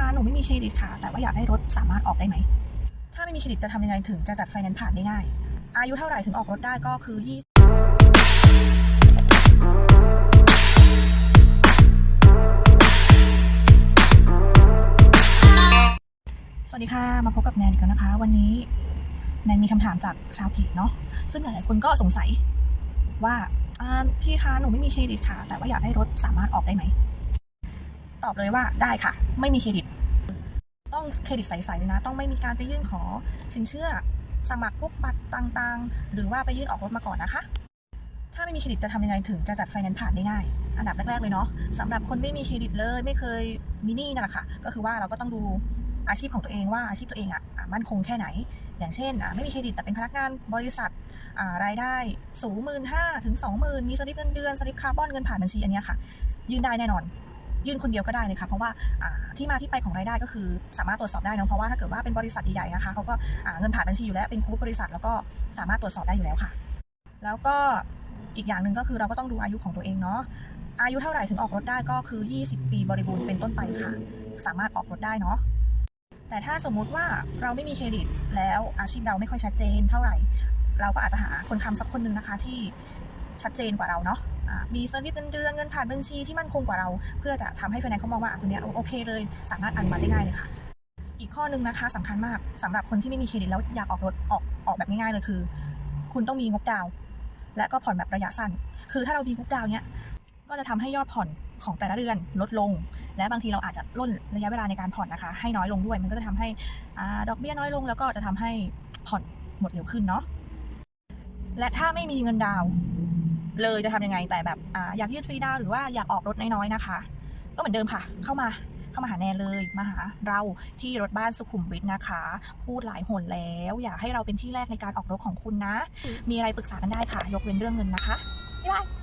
คะหนูไม่มีเครดิตค่ะ แต่ว่าอยากได้รถสามารถออกได้ไหม ถ้าไม่มีเครดิตจะทำยังไงถึงจะจัดไฟแนนซ์ผ่านได้ง่าย อายุเท่าไหร่ถึงออกรถได้ก็คือ20สวัสดีค่ะ มาพบกับแนนกันนะคะ วันนี้แนนมีคำถามจากชาวเพจเนาะซึ่งหลายๆคนก็สงสัยว่าอ่าพี่คะหนูไม่มีเครดิตค่ะ แต่ว่าอยากได้รถสามารถออกได้ไหม ตอบเลยว่าได้ค่ะ ไม่มีเครดิต ต้องเครดิตใสๆเลยนะ ต้องไม่มีการไปยื่นขอสินเชื่อ สมัครพวกบัตรต่างๆ หรือว่าไปยื่นออกรถมาก่อนนะคะ ถ้าไม่มีเครดิตจะทำยังไงถึงจะจัดไฟแนนซ์ผ่านได้ง่าย อันดับแรกๆเลยเนาะสำหรับคนไม่มีเครดิตเลยไม่เคยมีหนี้นั่นแหละค่ะ ก็คือว่าเราก็ต้องดูอาชีพของตัวเองว่าอาชีพตัวเองอะมั่นคงแค่ไหน อย่างเช่นไม่มีเครดิตแต่เป็นพนักงานบริษัทรายได้สูงหมื่นห้าถึงสองหมื่นมีสลิปเงินเดือนสลิปคาร์บอนเงินผ่านบัญชีอันนี้ค่ะ ยื่นได้แน่นอน ยื่นคนเดียวก็ได้เลยค่ะเพราะว่าที่มาที่ไปของรายได้ก็คือสามารถตรวจสอบได้นะเพราะว่าถ้าเกิดว่าเป็นบริษัทใหญ่ๆนะคะเขาก็เงินผ่านบัญชีอยู่แล้วเป็นโค้ดบริษัทแล้วก็สามารถตรวจสอบได้อยู่แล้วค่ะ แล้วก็อีกอย่างหนึ่งก็คือเราก็ต้องดูอายุของตัวเองเนาะอายุเท่าไหร่ถึงออกรถได้ก็คือ 20 ปีบริบูรณ์เป็นต้นไปค่ะ สามารถออกรถได้เนาะแต่ถ้าสมมุติว่าเราไม่มีเครดิตแล้วอาชีพเราไม่ค่อยชัดเจนเท่าไหร่ เราก็อาจจะหาคนค้ำสักคนหนึ่งนะคะที่ชัดเจนกว่าเราเนาะ อ่ามีสลิปเงินเดือนเงินผ่านบัญชีที่มั่นคงกว่าเรา เพื่อจะทำให้แฟนนซ์เขามองว่าคนนี้โอเคเลย สามารถอนุมัติได้ง่ายเลยค่ะ อีกข้อหนึ่งนะคะสำคัญมากสำหรับคนที่ไม่มีเครดิตแล้วอยากออกรถออกออกแบบง่ายๆเลยคือ คุณต้องมีงบดาว และก็ผ่อนแบบระยะสั้น คือถ้าเรามีงบดาวเนี้ยก็จะทำให้ยอดผ่อนของแต่ละเดือนลดลง และบางทีเราอาจจะล่นระยะเวลาในการผ่อนนะคะ ให้น้อยลงด้วย มันก็จะทำให้อดอกเบี้ยน้อยลง แล้วก็จะทำให้ผ่อนหมดเร็วขึ้นเนาะและถ้าไม่มีเงินดาว เลยจะทำยังไงแต่แบบอาอยากยื่นฟรีดาวน์หรือว่าอยากออกรถน้อยๆนะคะ ก็เหมือนเดิมค่ะ เข้ามาเข้ามาหาแนนเลยมาหาเราที่รถบ้านสุขุมวิทนะคะ พูดหลายหนแล้ว อยากให้เราเป็นที่แรกในการออกรถของคุณนะ มีอะไรปรึกษากันได้ค่ะ ยกเว้นเรื่องเงินนะคะบ๊ายบาย